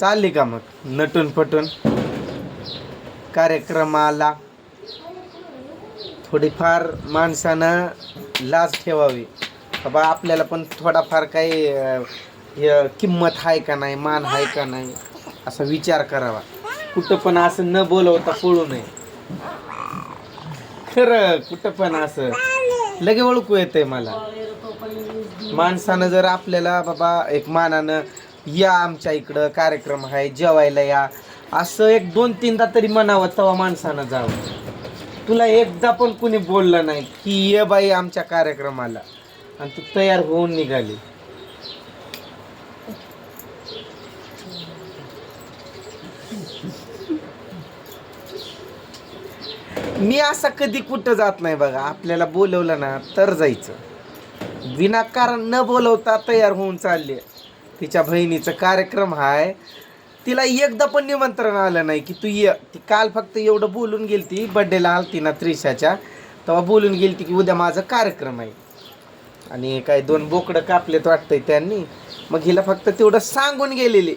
चालली का मग? नटून पटून कार्यक्रमाला थोडीफार माणसानं लाज ठेवावी. बाबा आपल्याला पण थोडाफार काही किंमत आहे का नाही मान आहे का नाही असा विचार करावा. कुठं पण असं न बोलवता पळू नये. खरं कुठं पण असं. लगे ओळखू येतंय मला. माणसानं जर आपल्याला बाबा एक मानानं या आमच्या इकडं कार्यक्रम आहे जेवायला या. असं एक दोन तीनदा तरी म्हणावं तेव्हा माणसानं जावं. तुला एकदा पण कुणी बोललं नाही की ये बाई आमच्या कार्यक्रमाला. आणि तू तयार होऊन निघाली. मी असा कधी कुठं जात नाही बघा. आपल्याला बोलवलं ना तर जायचं. विनाकारण न बोलवता तयार होऊन चालले तिच्या बहिणीचं कार्यक्रम आहे तिला एकदा पण निमंत्रण आलं नाही की तू ये. ती काल फक्त एवढं बोलून गेलती बड्डेला आलती ना त्रिशाच्या. तेव्हा बोलून गेलती की उद्या माझा कार्यक्रम आहे. आणि काय दोन बोकडं कापलेत वाटतंय त्यांनी. मग हिला फक्त तेवढं सांगून गेलेले.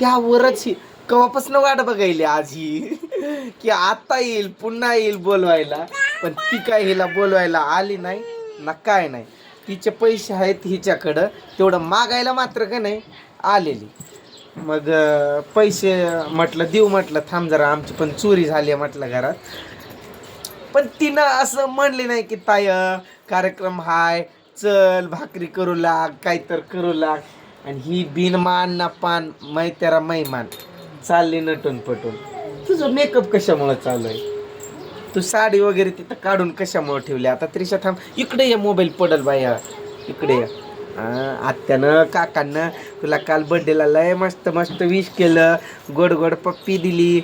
त्यावरच ही कवापासून वाट बघायली आज ही. की आता येईल पुन्हा येईल बोलवायला. पण ती काय हिला बोलवायला आली नाही ना काय नाही. तिचे पैसे आहेत हिच्याकडं तेवढं मागायला मात्र का नाही आलेली. मग पैसे म्हटलं देऊ म्हटलं थांब जरा आमची पण चोरी झाली आहे म्हटलं घरात. पण तिनं असं म्हणली नाही की ताय कार्यक्रम हाय चल भाकरी करू लाग काय तर करू लाग. आणि ही बिनमान ना पान मै मैमान चालली नटून पटून. तुझं मेकअप कशामुळं चालू आहे? तू साडी वगैरे तिथं काढून कशामुळं ठेवली? आता त्रिशा थांब. इकडे ये मोबाईल पडल बाया. इकडे ये. आत्यानं काकांनं तुला काल बड्डेला लय मस्त मस्त विश केलं. गोड गोड पप्पी दिली.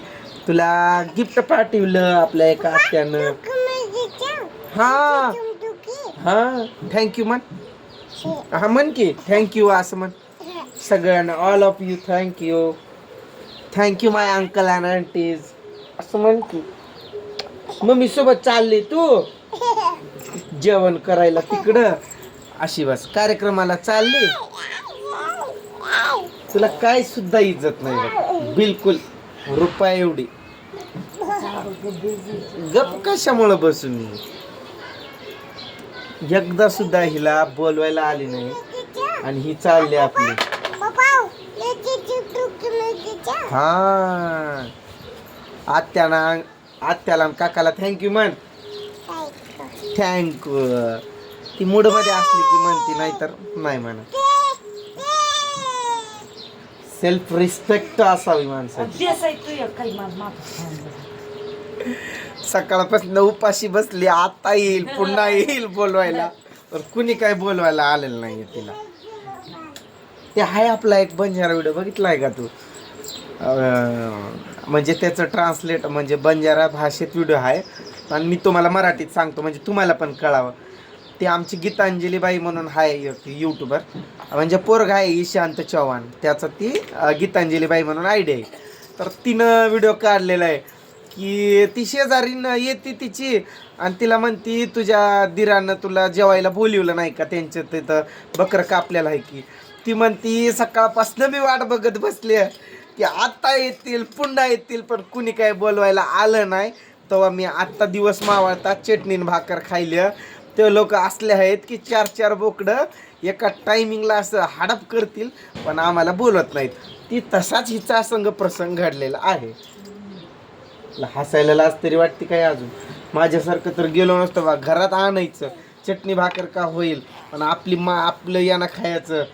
तुला गिफ्ट पाठवलं आपल्या एका आत्यानं. हा. हा. थँक्यू म्हण. हा म्हण की. थँक्यू असं म्हण. सगळ्यांना all of you thank you thank you my uncle and aunties असं म्हण की. मम्मी सोबत चालली तू? जेवण करायला तिकडं. अशी बस कार्यक्रमाला चालली. तुला काय सुद्धा इज्जत नाही बघ. बिलकुल रुपया एवढी. गप कशामुळं बसून मी? एकदा सुद्धा हिला बोलवायला आली नाही आणि ही चालली आपली. हा. आत्याला आत्याला आणि काकाला थँक्यू म्हण. थँक्यू ती मूडमध्ये असली की म्हणती नाहीतर नाही म्हणत. सेल्फ रिस्पेक्ट असावी माणसाची. सकाळपासून उपाशी बसली आता येईल पुन्हा येईल बोलवायला. पण कुणी काय बोलवायला आलेलं नाहीये तिला. ते आहे आपला एक बंजारा व्हिडिओ बघितलाय का तू? म्हणजे त्याचं ट्रान्सलेट म्हणजे बंजारा भाषेत व्हिडिओ आहे. आणि मी तुम्हाला मराठीत सांगतो म्हणजे तुम्हाला पण कळावं. ते आमची गीतांजलीबाई म्हणून आहे यूट्यूबर म्हणजे पोरग आहे ईशांत चव्हाण त्याचं ती गीतांजलीबाई म्हणून आयडिया आहे. तर तिनं व्हिडिओ काढलेला आहे की ती शेजारीनं येते तिची. आणि तिला म्हणती तुझ्या दिरानं तुला जेवायला बोलिवलं नाही का? त्यांच्या तिथं बकरं कापलेलं आहे की. ती म्हणती सकाळपासनं मी वाट बघत बसली. आहे की आत्ता येतील पुन्हा येतील पण कुणी काय बोलवायला आलं नाही. तेव्हा मी आत्ता दिवस मावळता चटणीन भाकर खायल्या ते लोक असले आहेत की चार चार बोकडं एका टायमिंगला असं हाडप करतील पण आम्हाला बोलत नाहीत. ती तसाच हिचा संघ प्रसंग घडलेला आहे. हसायला लाज तरी वाटते काय अजून? माझ्यासारखं तर गेलो नसतं बा घरात आणायचं. चटणी भाकर का होईल? पण आपली मा आपलं यानं खायचं.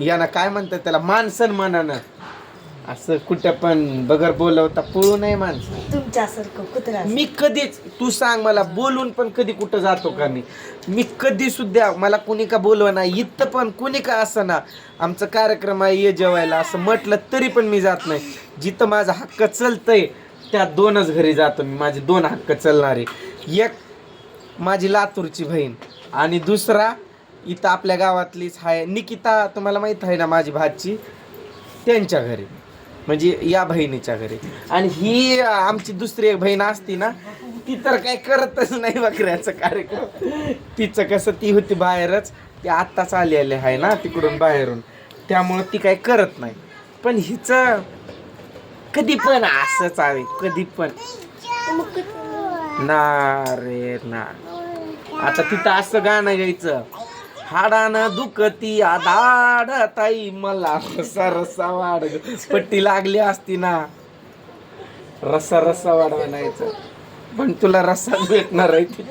यानं काय म्हणतात त्याला? मान सन्मानानं असं कुठं पण बगर बोलवता पळू नये माणसं. तुमच्यासारखं कुत्रा. मी कधीच तू सांग मला बोलून पण कधी कुठं जातो का मी? मी कधी सुद्धा मला कुणी का बोलवा नाही इथं पण कुणी का असं ना आमचं कार्यक्रम आहे ये जेवायला असं म्हटलं तरी पण मी जात नाही. जिथं माझा हक्क चलतंय त्या दोनच घरी जातो मी. माझे दोन हक्क चलणारे. एक माझी लातूरची बहीण आणि दुसरा इथं आपल्या गावातलीच आहे निकिता तुम्हाला माहीत आहे ना माझी भाची? त्यांच्या घरी. म्हणजे या बहिणीच्या घरी. आणि ही आमची दुसरी एक बहीण असती ना ती तर काय करतच नाही बकऱ्याचं कार्यक्रम. तिचं कसं ती होती बाहेरच. ती आत्ताच आलेली आहे ना तिकडून बाहेरून. त्यामुळं ती काय करत नाही. पण हिचं कधी पण असंच आहे कधी पण. ना रे ना. आता तिथं असं गाणं गायचं हाडानं दुखती आधाड ताई मला रसा रसा वाढ. पट्टी लागली असती ना. रसा रसा वाढ म्हणायचं. पण तुला रस्सा भेटणार आहे.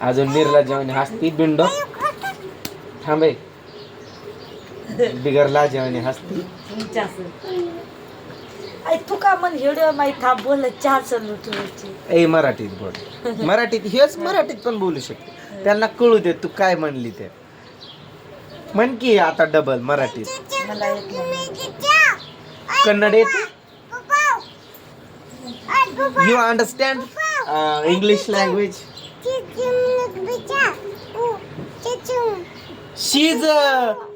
अजून निर्ला जेवण हसती बिंड. थांबे. बिगर लाजेवानी हसती. आई तू का म्हण एवढं माहीत हा बोल तुझी ए मराठीत बोल. मराठीत हेच मराठीत पण बोलू शकते. त्यांना कळू दे तू काय म्हणली ते. म्हण की आता डबल मराठीत. मला येत नाही कन्नड येते? You understand English language she's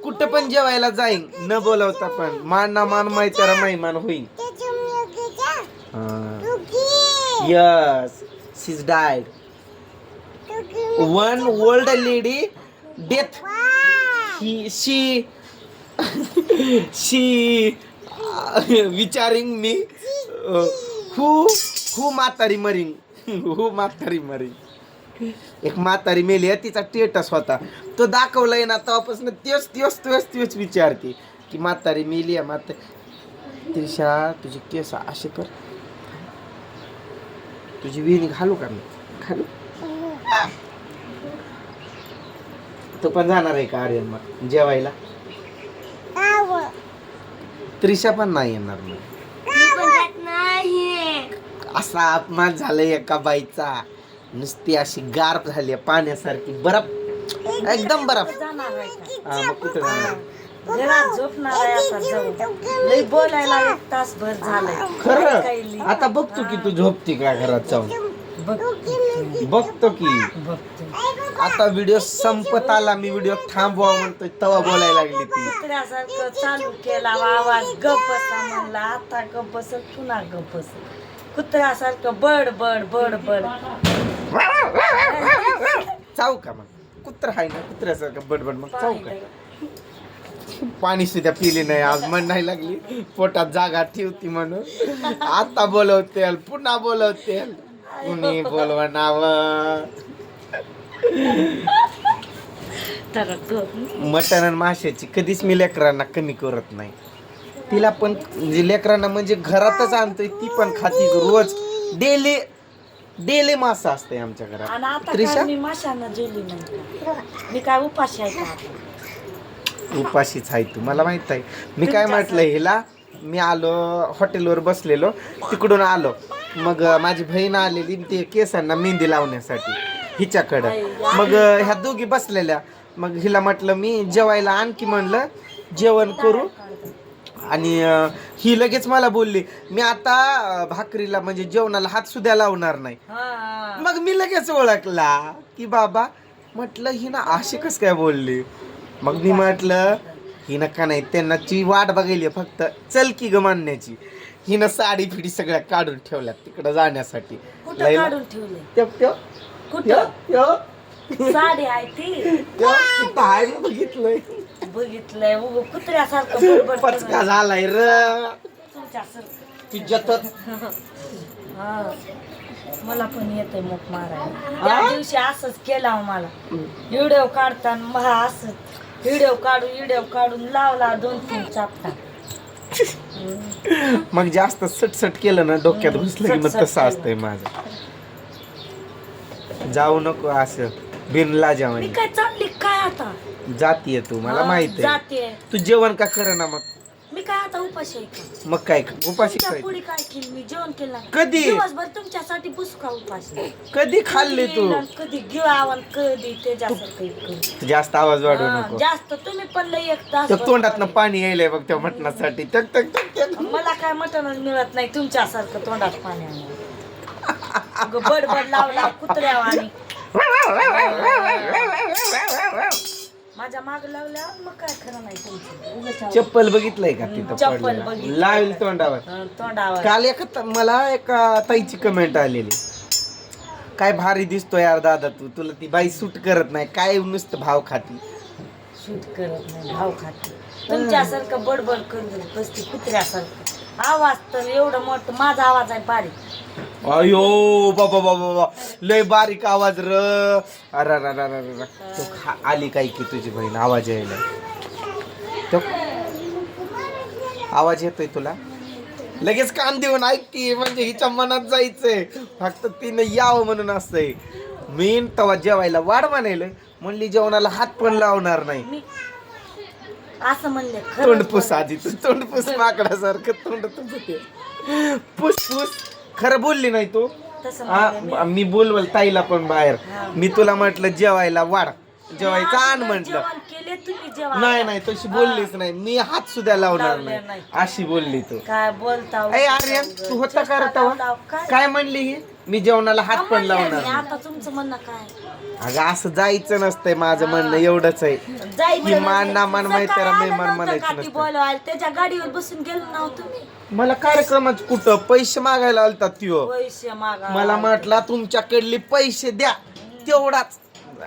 कुठं पण जेवायला जाईन. न बोलवता पण. मान ना मान माहिती महिमान होईल yes she's died one old lady death he she she विचारिंग मी हू हू म्हातारी मरिंग हू म्हातारी मरिंग एक म्हातारी मेली आहे तिचा टेटस होता. तो दाखवलाय ना तेव्हापासून तेच तेच तेच तेच विचारते. की म्हातारी मेली आहे म्हाता त्रिशा तुझे केस असे कर. तुझी विहिणी घालू का मी? घालू. तो पण जाणार आहे का आर्यन मग? जेवायला? त्रिशा पण नाही येणार मग. असा अपमान झालाय एका बाईचा. नुसती अशी गारप झाली आहे पाण्यासारखी. बरफ. एकदम बरफ. जाणार आहे का? हा, मग कुठं जाणार घरात झोपणार आहे आता जाऊ लई बोलायला एक तासभर झालाय. काही खरं. आता बघतो की तू झोपती का घरात जाऊन. बघ बघतो की. बघतो. आता व्हिडिओ संपत आला मी व्हिडिओ थांबवा म्हणतोय तवा बोलायला लागली ती. कुत्र्यासारखं चालू केला आवाज गप बसा म्हणला आता गप बसल पुन्हा गप बसल कुत्र्यासारखं बड बड बड बड. चाव का मग? कुत्र आहे ना कुत्र्यासारखं बडबड मग चाव का? पाणी सुद्धा पिली नाही आज मन नाही लागली. पोटात जागा ठेवती म्हणून. आता बोलवते पुन्हा बोलवते कुणी बोलवा नाव तर मटण आणि माशाची कधीच मी लेकरांना कमी करत नाही. तिला पण म्हणजे लेकरांना म्हणजे घरातच आणतोय ती पण खाती रोज. डेली डेली मासा असते आमच्या आणि घरात आता त्रिशा? काय मी माशांना जेवली नाही का? मी काय उपाशी आहे का आता? उपाशीच आहे तू मला माहीत आहे. मी काय म्हटलं हिला मी आलो हॉटेलवर बसलेलो तिकडून आलो. मग अं, माझी बहीण आलेली ते केसांना मेहंदी लावण्यासाठी. हिच्याकडं. मग ह्या दोघी बसलेल्या. मग हिला म्हटलं मी जेवायला आणखी म्हणलं जेवण करू. आणि ही लगेच मला बोलली मी आता भाकरीला म्हणजे जेवणाला हात सुद्धा लावणार नाही. हा, हा. मग मी लगेच ओळखला की बाबा म्हटलं ही ना अशी कस काय बोलली? मग मी म्हटलं हिनं का नाही त्यांना ची वाट बघायली फक्त चल की ग मानण्याची हिनं साडी फिडी सगळ्या काढून ठेवल्या तिकडं जाण्यासाठी. त्यो- कुठं? साडी आहे ती. मी बघितलंय. बघितलंय उभं कुत्र्यासारखं बडबड पचका करत. झालाय र. तुमच्यासारखं. तुझ्यात हा. मला पण येतंय मग मारायला. त्या दिवशी असंच केला हो मला. व्हिडिओ काढताना मला असंच व्हिडिओ काढून व्हिडिओ काढून लावला दोन तीन चापटा. मग जास्त सटसट केलं ना डोक्यात घुसलं की मग सटसट तसं केलं. असतंय माझं. जाऊ नको असं. जेवण. मी काय चालली काय आता? जातीये तू मला हा, माहीत आहे. तू जेवण का कर ना मग? मी काय आता उपाशी आहे का? मग काय उपाशी तुमच्या काय? पुढे काय केलं? मी जेवण केलं नाही. कधी? दिवसभर तुमच्यासाठी बुसका उपाशी कधी खाल्ली तू? कधी येईल, कधी त्याच्यासारखं इतकं. जास्त आवाज वाढवू हा, नको. जास्त. तुम्ही पण लई एक तास तर तोंडातनं पाणी यायलंय बघ त्या मटणासाठी. टक टक टक टक. मला काय मटणच मिळत नाही तुमच्यासारखं तोंडात पाणी आणून. बडबड लावला कुत्र्या आणि माझ्या माग लावल्या मग काय खरं नाही तुमचं? उगाच आवाज. चप्पल बघितलंय का तिथं चप्पल पडलेलं? बघितलं. लावेल तोंडावर. तोंडावर. काल एका मला एका ताईची कमेंट आलेली. काय भारी दिसतो यार दादा तू. तुला ती बाई सूट करत नाही. काय नुसतं भाव खाती. शूट करत नाही भाव खाते. तुमच्यासारखं बडबड करत बसते कुत्र्यासारखं. आवाज तर एवढं मोठं माझा आवाज आहे बारीक अयो बाबा बाबा बाबा लय बारीक आवाज र. अरे अरे अरे अरे. तो खा- आली काय की तुझी बहीण? आवाज यायला. तो आवाज येतोय तुला? लगेच कान देऊन ऐक की म्हणजे हिच्या मनात जायचंय. फक्त तिने यावं म्हणून असतंय. मी तवा जेवायला वाढ म्हणायला. म्हणली जेवणाला हात पण लावणार नाही. असं म्हणले तोंड खरंच पुस आधी तू तोंड पुस माकडासारखं तोंड तुझं ते. पुस पुस. खरं बोलली नाही तू. तसं हा, मी. बोलवल ताईला पण बाहेर. हा. मी तुला म्हटलं जेवायला वाढ. जेवायचं आण म्हंटल. जेवण केले तुम्ही जेवण नाही नाही तशी बोललीच नाही. मी हात सुद्धा लावणार नाही. नाही. अशी बोलली तू. काय बोलता अय आर्यन तू होता का रे तेव्हा? काय? म्हणली ही? मी जेवणाला हात पण लावणार नाही. आता तुमचं म्हणणं काय? अगं असं जायचं नसतंय माझं म्हणणं एवढंच आहे. की मान ना मान माहिती सकाळी मेहमान आलं म्हणायचं नसतं. बोलवायला? त्याच्या गाडीवर बसून गेलो ना तुम्ही मला कार्यक्रमात कुठं पैसे मागायला आलता त्यो. पैसे मागा मला म्हटला तुमच्याकडले पैसे द्या तेवढाच.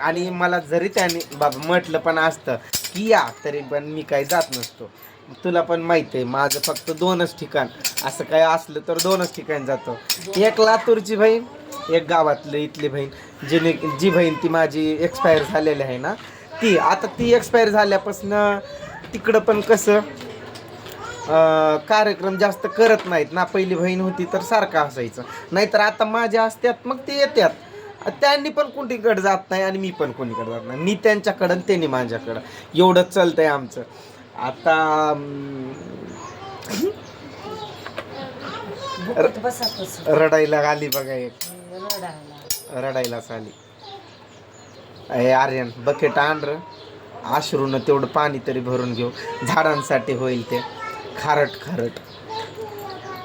आणि मला जरी त्याने बाबा म्हटलं पण असतं की या तरी पण मी काही जात नसतो. तुला पण माहिती आहे माझं फक्त दोनच ठिकाण. असं काय असलं तर दोनच ठिकाण जातो. एक लातूरची बहीण एक गावातली इथली बहीण. जिने जी बहीण ती माझी एक्सपायर झालेली आहे ना. ती आता ती एक्सपायर झाल्यापासून तिकडं पण कसं कार्यक्रम जास्त करत नाहीत. ना पहिली बहीण होती तर सारखं असायचं. नाहीतर आता माझ्या असत्यात मग ते येत्यात. त्यांनी पण कोणीकडे जात नाही आणि मी पण कोणीकडे जात नाही. मी त्यांच्याकडं आणि त्यांनी माझ्याकडं. एवढंच चालतंय आमचं. आता रडायला आली बघा एक. रडायलाच आली. अरे आर्यन बकेट आण आश्रून तेवढं पाणी तरी भरून घेऊ. झाडांसाठी होईल ते. खारट खारट.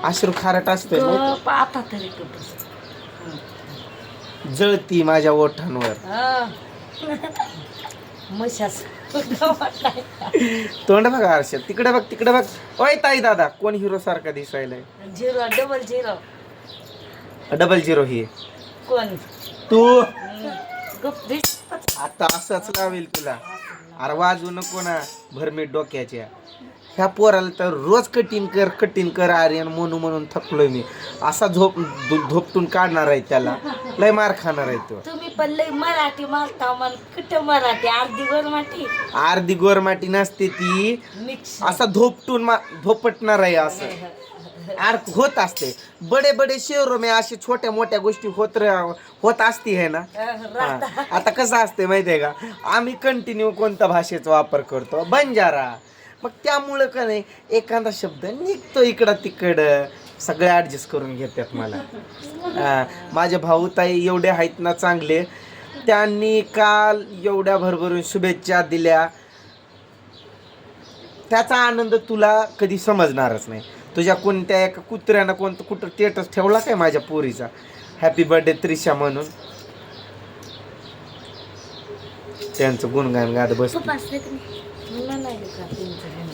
आश्रू खारट असतोय ना गप आता तरी गप बस. जळती माझ्या ओठांवर. हा. म्हशास तोंड बघा हर्षद. तिकडे बघ तिकडे बघ. ओय ताई दादा कोण हिरो सारखा दिसायलाय? Zero double zero. Double zero ही. कोण? तू. हम्म. गप दिस. आता असंच लावेल तुला. अरे वाजू नको ना. भरमीट डोक्याच्या. ह्या पोराला तर रोज कटिंग कर कटिंग कर आर्यन म्हणून म्हणून थकलोय मी. असा झोप झोपटून काढणार आहे त्याला. लय मार खाणार आहे तो. तुम्ही पण लय मराठी मारता मन कुठं मराठी? अर्धी मराठी अर्धी गोरमाटी नसते ती. मिक्स. असा धोपटून मा धोपटणार आहे असं. आर्क होत असते. बडे बडे शहरों में अशी छोट्या मोठ्या गोष्टी होत र- होत असती है ना? हा. आता कसं असते माहितीये का? आम्ही कंटिन्यू कोणत्या भाषेचा वापर करतो? बंजारा. मग त्यामुळं का नाही एखादा शब्द निघतो इकडं तिकडं. सगळे ॲडजस्ट करून घेतात मला. माझ्या माझे भाऊ ताई एवढे आहेत ना चांगले. त्यांनी काल एवढ्या भरभरून शुभेच्छा दिल्या. त्याचा आनंद तुला कधी समजणारच नाही. तुझ्या कोणत्या एका कुत्र्यानं कोणतं कुठं स्टेटस ठेवला काय माझ्या पोरीचा? हॅपी बर्थडे त्रिशा म्हणून. त्यांचं गुणगान गात बस नाही का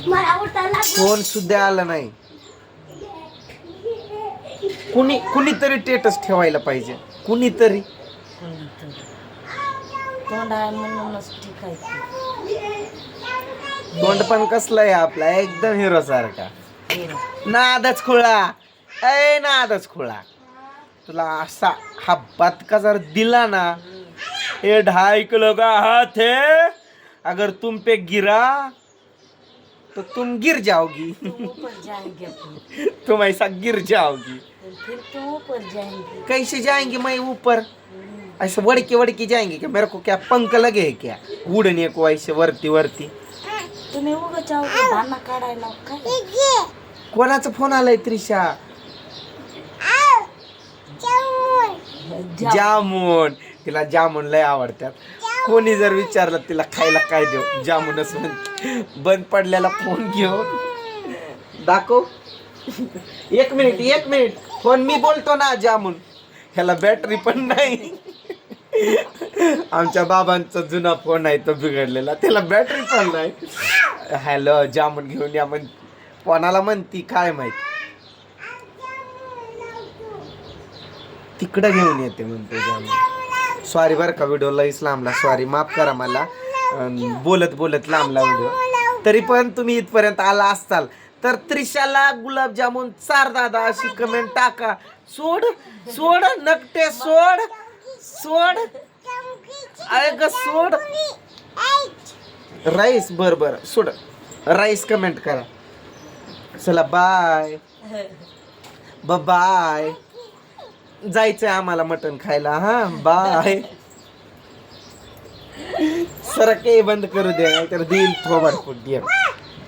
फोन सुद्धा आला नाही. कुणी कुणीतरी स्टेटस ठेवायला पाहिजे. कुणीतरी. कोणतं? तोंड आहे म्हणूनच ठीक आहे. ते. तोंड पण कसलं आहे आपला? एकदम हिरो सारखा. नादच खुळा. ए नादच खुळा. तुला असा हा बतका जर दिला ना ये ढाई किलो का हाथ है. अगर तुम पे गिरा तो तुम गिर जाओगी। तुम ऊपर जाएंगे फिर। तुम ऐसा गिर जाओगी। फिर तुम ऊपर जाएंगे। कैसे जाएंगे मैं ऊपर? ऐसे वड़के वड़के जाएंगे क्या? मेरे को क्या पंख लगे है क्या? उड़ने को ऐसे वरती वरती। तुम्ही उगाच काढायला काय? कोणाचा फोन आलाय त्रिशा? जामून. तिला जामून लय आवडतात. कोणी जर विचारलं तिला खायला काय देऊ? जामूनच म्हणते बंद पडलेला फोन घेऊन. दाखव. एक मिनिट एक मिनिट. फोन मी बोलतो ना जामून. ह्याला बॅटरी पण नाही. आमच्या बाबांचा जुना फोन आहे तो बिघडलेला. त्याला बॅटरी पण नाही. हॅलो जामून घेऊन या म्हण कोणाला म्हणती काय माहिती? तिकडं घेऊन येते म्हणते जामून. सॉरी बरं का व्हिडिओ लईच लांबला. सॉरी माफ करा मला. बोलत बोलत लांबला व्हिडिओ तरी पण तुम्ही इथपर्यंत आला असताल तर त्रिशाला गुलाबजामुन चार दादा अशी कमेंट टाका. सोड सोड नकटे सोड सोड. अरे ग सोड. राईस बर बर सोड. राईस कमेंट करा. चला बाय बाय जायचंय आम्हाला मटण खायला. हा बाय. सरके बंद करू दे नाहीतर देईल थोबाड फुट